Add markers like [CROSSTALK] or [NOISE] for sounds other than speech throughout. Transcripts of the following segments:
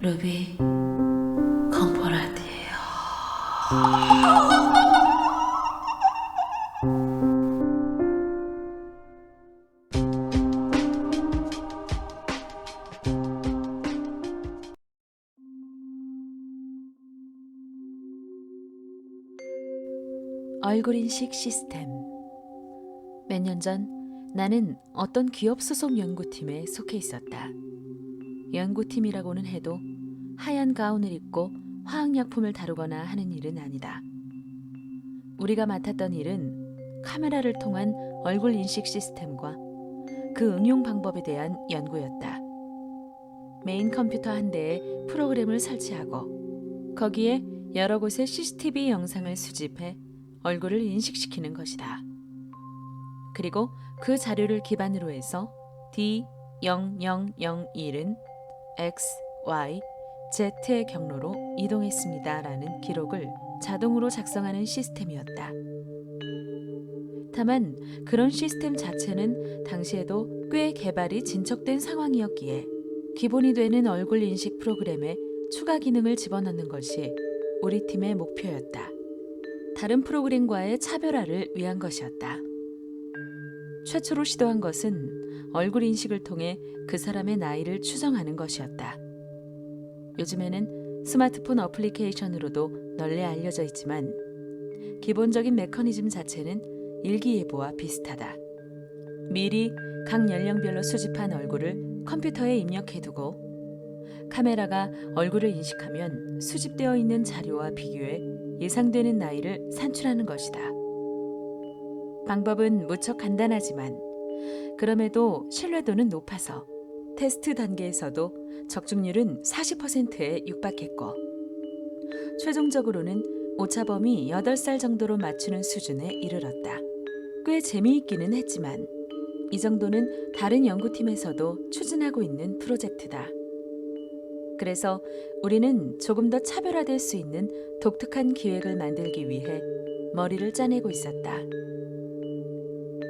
루비 컴포라디에요. 얼굴 인식 시스템. 몇 년 전 나는 어떤 기업 소속 연구팀에 속해 있었다. 연구팀이라고는 해도 하얀 가운을 입고 화학약품을 다루거나 하는 일은 아니다. 우리가 맡았던 일은 카메라를 통한 얼굴 인식 시스템과 그 응용 방법에 대한 연구였다. 메인 컴퓨터 한 대에 프로그램을 설치하고 거기에 여러 곳의 CCTV 영상을 수집해 얼굴을 인식시키는 것이다. 그리고 그 자료를 기반으로 해서 D0001은 X, Y, Z의 경로로 이동했습니다라는 기록을 자동으로 작성하는 시스템이었다. 다만 그런 시스템 자체는 당시에도 꽤 개발이 진척된 상황이었기에 기본이 되는 얼굴 인식 프로그램에 추가 기능을 집어넣는 것이 우리 팀의 목표였다. 다른 프로그램과의 차별화를 위한 것이었다. 최초로 시도한 것은 얼굴 인식을 통해 그 사람의 나이를 추정하는 것이었다. 요즘에는 스마트폰 어플리케이션으로도 널리 알려져 있지만 기본적인 메커니즘 자체는 일기예보와 비슷하다. 미리 각 연령별로 수집한 얼굴을 컴퓨터에 입력해두고 카메라가 얼굴을 인식하면 수집되어 있는 자료와 비교해 예상되는 나이를 산출하는 것이다. 방법은 무척 간단하지만 그럼에도 신뢰도는 높아서 테스트 단계에서도 적중률은 40%에 육박했고 최종적으로는 오차범위 8살 정도로 맞추는 수준에 이르렀다. 꽤 재미있기는 했지만 이 정도는 다른 연구팀에서도 추진하고 있는 프로젝트다. 그래서 우리는 조금 더 차별화될 수 있는 독특한 기획을 만들기 위해 머리를 짜내고 있었다.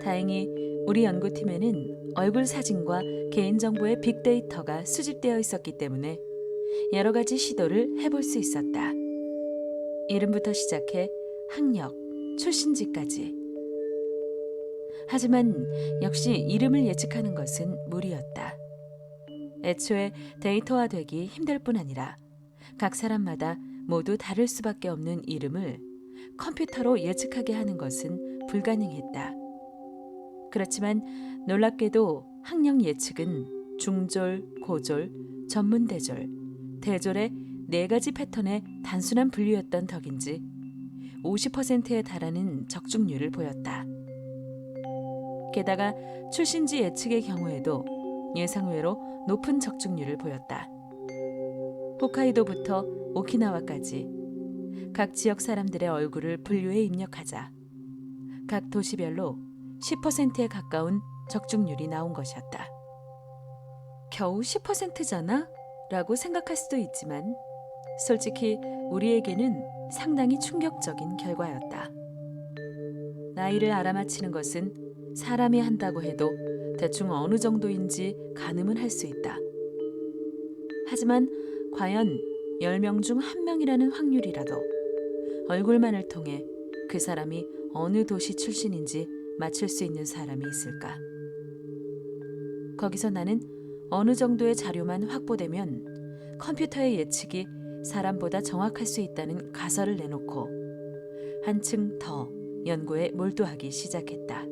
다행히 우리 연구팀에는 얼굴 사진과 개인정보의 빅데이터가 수집되어 있었기 때문에 여러 가지 시도를 해볼 수 있었다. 이름부터 시작해 학력, 출신지까지. 하지만 역시 이름을 예측하는 것은 무리였다. 애초에 데이터화되기 힘들 뿐 아니라 각 사람마다 모두 다를 수밖에 없는 이름을 컴퓨터로 예측하게 하는 것은 불가능했다. 그렇지만 놀랍게도 학력 예측은 중졸, 고졸, 전문대졸, 대졸의 네 가지 패턴의 단순한 분류였던 덕인지 50%에 달하는 적중률을 보였다. 게다가 출신지 예측의 경우에도 예상외로 높은 적중률을 보였다. 홋카이도부터 오키나와까지 각 지역 사람들의 얼굴을 분류해 입력하자 각 도시별로 10%에 가까운 적중률이 나온 것이었다. 겨우 10%잖아? 라고 생각할 수도 있지만 솔직히 우리에게는 상당히 충격적인 결과였다. 나이를 알아맞히는 것은 사람이 한다고 해도 대충 어느 정도인지 가늠은 할 수 있다. 하지만 과연 10명 중 1명이라는 확률이라도 얼굴만을 통해 그 사람이 어느 도시 출신인지 맞출 수 있는 사람이 있을까? 거기서 나는 어느 정도의 자료만 확보되면 컴퓨터의 예측이 사람보다 정확할 수 있다는 가설을 내놓고 한층 더 연구에 몰두하기 시작했다.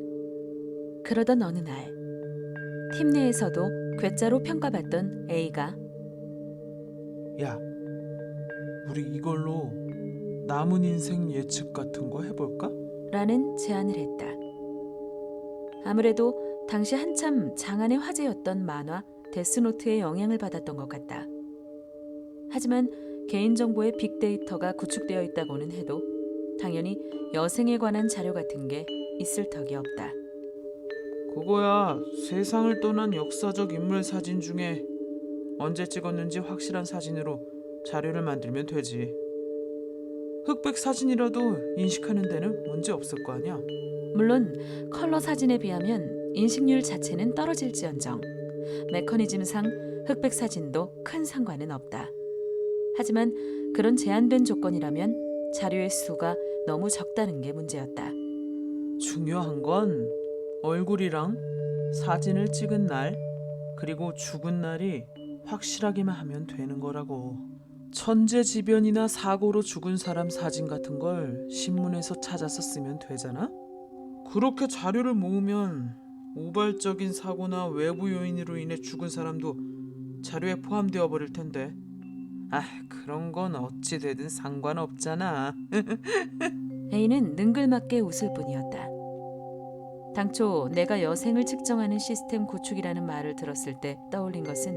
그러던 어느 날, 팀 내에서도 괴짜로 평가받던 A가 야, 우리 이걸로 남은 인생 예측 같은 거 해볼까? 라는 제안을 했다. 아무래도 당시 한참 장안의 화제였던 만화 데스노트의 영향을 받았던 것 같다. 하지만 개인정보의 빅데이터가 구축되어 있다고는 해도 당연히 여생에 관한 자료 같은 게 있을 턱이 없다. 그거야 세상을 떠난 역사적 인물 사진 중에 언제 찍었는지 확실한 사진으로 자료를 만들면 되지. 흑백 사진이라도 인식하는 데는 문제 없을 거 아니야. 물론 컬러 사진에 비하면 인식률 자체는 떨어질지언정 메커니즘상 흑백 사진도 큰 상관은 없다. 하지만 그런 제한된 조건이라면 자료의 수가 너무 적다는 게 문제였다. 중요한 건 얼굴이랑 사진을 찍은 날 그리고 죽은 날이 확실하기만 하면 되는 거라고. 천재지변이나 사고로 죽은 사람 사진 같은 걸 신문에서 찾아서 쓰면 되잖아? 그렇게 자료를 모으면 우발적인 사고나 외부 요인으로 인해 죽은 사람도 자료에 포함되어 버릴 텐데. 아, 그런 건 어찌 되든 상관없잖아. [LAUGHS] A는 능글맞게 웃을 뿐이었다. 당초 내가 여생을 측정하는 시스템 구축이라는 말을 들었을 때 떠올린 것은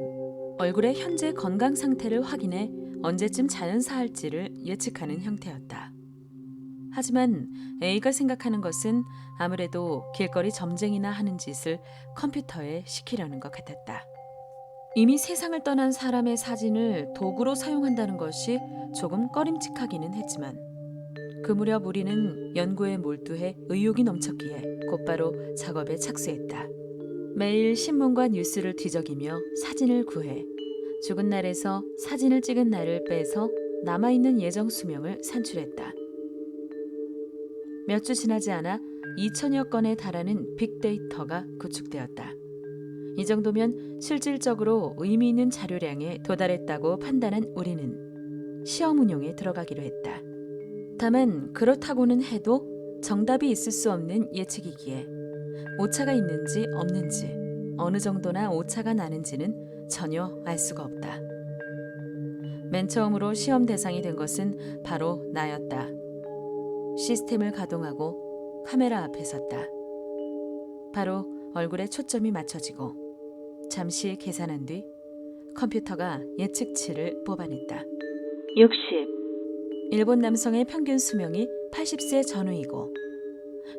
얼굴의 현재 건강 상태를 확인해 언제쯤 자연사할지를 예측하는 형태였다. 하지만 A가 생각하는 것은 아무래도 길거리 점쟁이나 하는 짓을 컴퓨터에 시키려는 것 같았다. 이미 세상을 떠난 사람의 사진을 도구로 사용한다는 것이 조금 꺼림칙하기는 했지만 그 무렵 우리는 연구에 몰두해 의욕이 넘쳤기에 곧바로 작업에 착수했다. 매일 신문과 뉴스를 뒤적이며 사진을 구해 죽은 날에서 사진을 찍은 날을 빼서 남아있는 예정 수명을 산출했다. 몇 주 지나지 않아 2천여 건에 달하는 빅데이터가 구축되었다. 이 정도면 실질적으로 의미 있는 자료량에 도달했다고 판단한 우리는 시험 운용에 들어가기로 했다. 다만 그렇다고는 해도 정답이 있을 수 없는 예측이기에 오차가 있는지 없는지 어느 정도나 오차가 나는지는 전혀 알 수가 없다. 맨 처음으로 시험 대상이 된 것은 바로 나였다. 시스템을 가동하고 카메라 앞에 섰다. 바로 얼굴에 초점이 맞춰지고 잠시 계산한 뒤 컴퓨터가 예측치를 뽑아냈다. 60. 일본 남성의 평균 수명이 80세 전후이고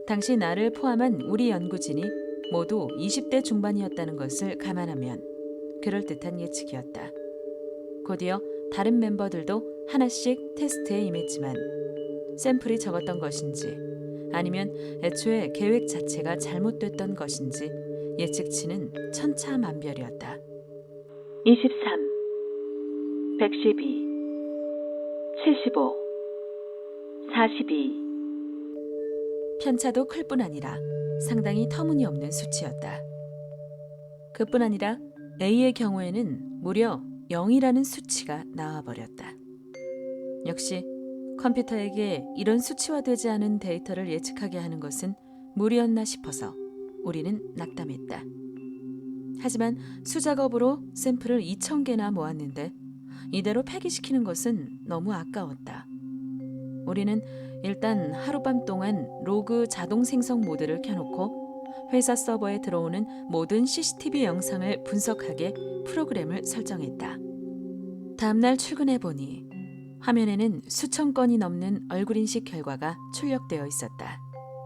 당시 나를 포함한 우리 연구진이 모두 20대 중반이었다는 것을 감안하면 그럴듯한 예측이었다. 곧이어 다른 멤버들도 하나씩 테스트에 임했지만 샘플이 적었던 것인지 아니면 애초에 계획 자체가 잘못됐던 것인지 예측치는 천차만별이었다. 23, 112, 75, 42. 편차도 클 뿐 아니라 상당히 터무니없는 수치였다. 그뿐 아니라 A의 경우에는 무려 0이라는 수치가 나와버렸다. 역시 컴퓨터에게 이런 수치화되지 않은 데이터를 예측하게 하는 것은 무리였나 싶어서 우리는 낙담했다. 하지만 수작업으로 샘플을 2,000개나 모았는데 이대로 폐기시키는 것은 너무 아까웠다. 우리는 일단 하룻밤 동안 로그 자동 생성 모드를 켜놓고 회사 서버에 들어오는 모든 CCTV 영상을 분석하게 프로그램을 설정했다. 다음날 출근해 보니 화면에는 수천 건이 넘는 얼굴 인식 결과가 출력되어 있었다.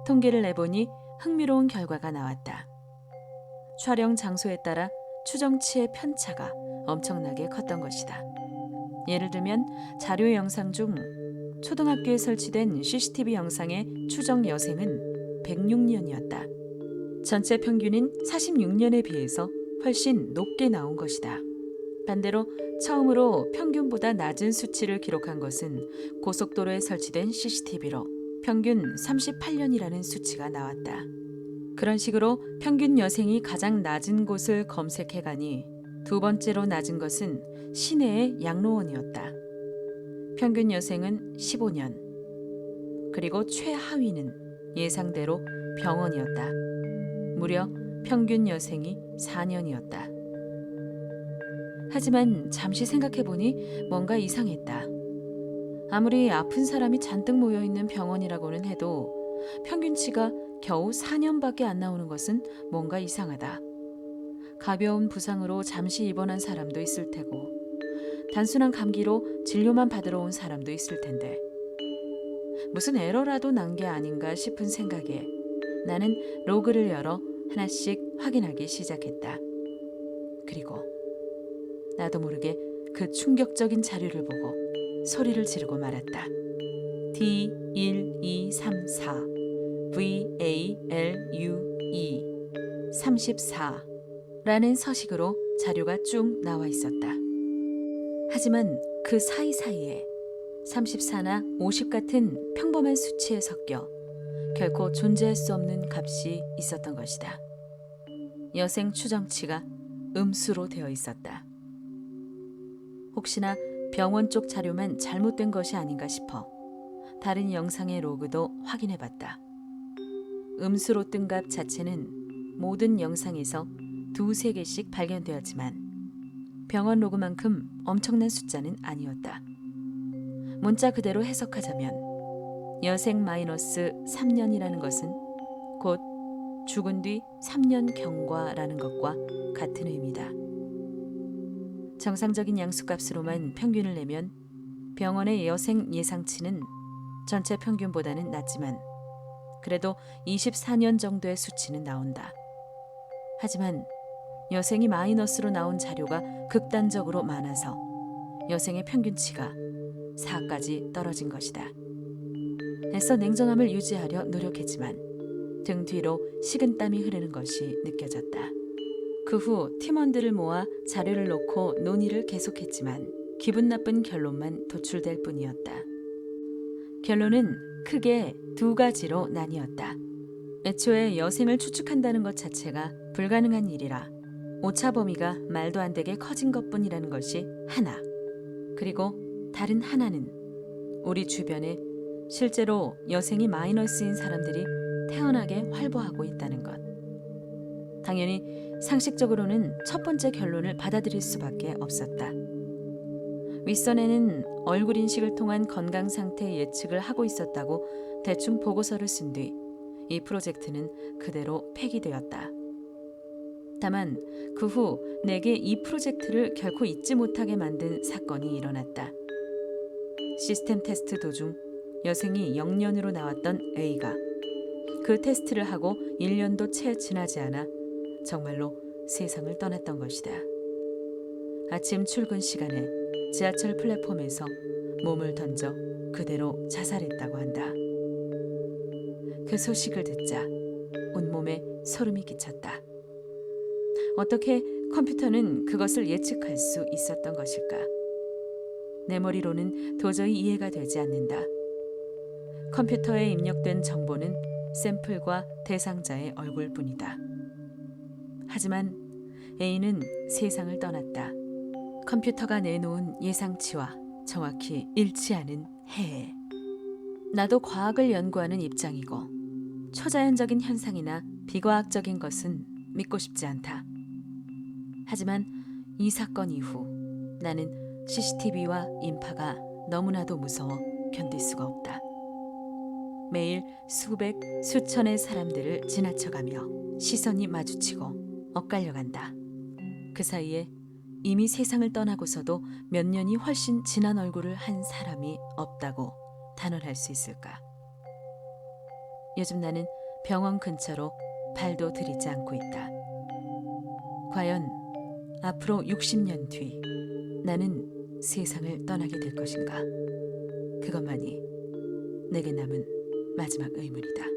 통계를 내보니 흥미로운 결과가 나왔다. 촬영 장소에 따라 추정치의 편차가 엄청나게 컸던 것이다. 예를 들면 자료 영상 중 초등학교에 설치된 CCTV 영상의 추정 여생은 106년이었다. 전체 평균인 46년에 비해서 훨씬 높게 나온 것이다. 반대로 처음으로 평균보다 낮은 수치를 기록한 것은 고속도로에 설치된 CCTV로 평균 38년이라는 수치가 나왔다. 그런 식으로 평균 여생이 가장 낮은 곳을 검색해 가니 두 번째로 낮은 것은 시내의 양로원이었다. 평균 여생은 15년. 그리고 최하위는 예상대로 병원이었다. 무려 평균 여생이 4년이었다. 하지만 잠시 생각해 보니 뭔가 이상했다. 아무리 아픈 사람이 잔뜩 모여 있는 병원이라고는 해도 평균치가 겨우 4년밖에 안 나오는 것은 뭔가 이상하다. 가벼운 부상으로 잠시 입원한 사람도 있을 테고 단순한 감기로 진료만 받으러 온 사람도 있을 텐데 무슨 에러라도 난 게 아닌가 싶은 생각에 나는 로그를 열어 하나씩 확인하기 시작했다. 그리고 나도 모르게 그 충격적인 자료를 보고 소리를 지르고 말았다. D 1 2 3 4 V A L U E 34 라는 서식으로 자료가 쭉 나와 있었다. 하지만 그 사이사이에 34나 50 같은 평범한 수치에 섞여 결코 존재할 수 없는 값이 있었던 것이다. 여생 추정치가 음수로 되어 있었다. 혹시나 병원 쪽 자료만 잘못된 것이 아닌가 싶어 다른 영상의 로그도 확인해 봤다. 음수로 뜬 값 자체는 모든 영상에서 두세 개씩 발견되었지만 병원 로그만큼 엄청난 숫자는 아니었다. 문자 그대로 해석하자면 여생 마이너스 3년이라는 것은 곧 죽은 뒤 3년 경과라는 것과 같은 의미다. 정상적인 양수값으로만 평균을 내면 병원의 여생 예상치는 전체 평균보다는 낮지만 그래도 24년 정도의 수치는 나온다. 하지만 여생이 마이너스로 나온 자료가 극단적으로 많아서 여생의 평균치가 4까지 떨어진 것이다. 애써 냉정함을 유지하려 노력했지만 등 뒤로 식은 땀이 흐르는 것이 느껴졌다. 그 후 팀원들을 모아 자료를 놓고 논의를 계속했지만 기분 나쁜 결론만 도출될 뿐이었다. 결론은 크게 두 가지로 나뉘었다. 애초에 여생을 추측한다는 것 자체가 불가능한 일이라 오차 범위가 말도 안 되게 커진 것뿐이라는 것이 하나. 그리고 다른 하나는 우리 주변에 실제로 여생이 마이너스인 사람들이 태어나게 활보하고 있다는 것. 당연히 상식적으로는 첫 번째 결론을 받아들일 수밖에 없었다. 윗선에는 얼굴 인식을 통한 건강 상태 예측을 하고 있었다고 대충 보고서를 쓴 뒤 이 프로젝트는 그대로 폐기되었다. 다만 그 후 내게 이 프로젝트를 결코 잊지 못하게 만든 사건이 일어났다. 시스템 테스트 도중 여생이 0년으로 나왔던 A가 그 테스트를 하고 1년도 채 지나지 않아 정말로 세상을 떠났던 것이다. 아침 출근 시간에 지하철 플랫폼에서 몸을 던져 그대로 자살했다고 한다. 그 소식을 듣자 온몸에 소름이 끼쳤다. 어떻게 컴퓨터는 그것을 예측할 수 있었던 것일까? 내 머리로는 도저히 이해가 되지 않는다. 컴퓨터에 입력된 정보는 샘플과 대상자의 얼굴뿐이다. 하지만 A는 세상을 떠났다. 컴퓨터가 내놓은 예상치와 정확히 일치하는 해에. 나도 과학을 연구하는 입장이고 초자연적인 현상이나 비과학적인 것은 믿고 싶지 않다. 하지만 이 사건 이후 나는 CCTV와 인파가 너무나도 무서워 견딜 수가 없다. 매일 수백, 수천의 사람들을 지나쳐가며 시선이 마주치고 엇갈려간다. 그 사이에 이미 세상을 떠나고서도 몇 년이 훨씬 지난 얼굴을 한 사람이 없다고 단언할 수 있을까? 요즘 나는 병원 근처로 발도 들이지 않고 있다. 과연 앞으로 60년 뒤 나는 세상을 떠나게 될 것인가? 그것만이 내게 남은 마지막 의문이다.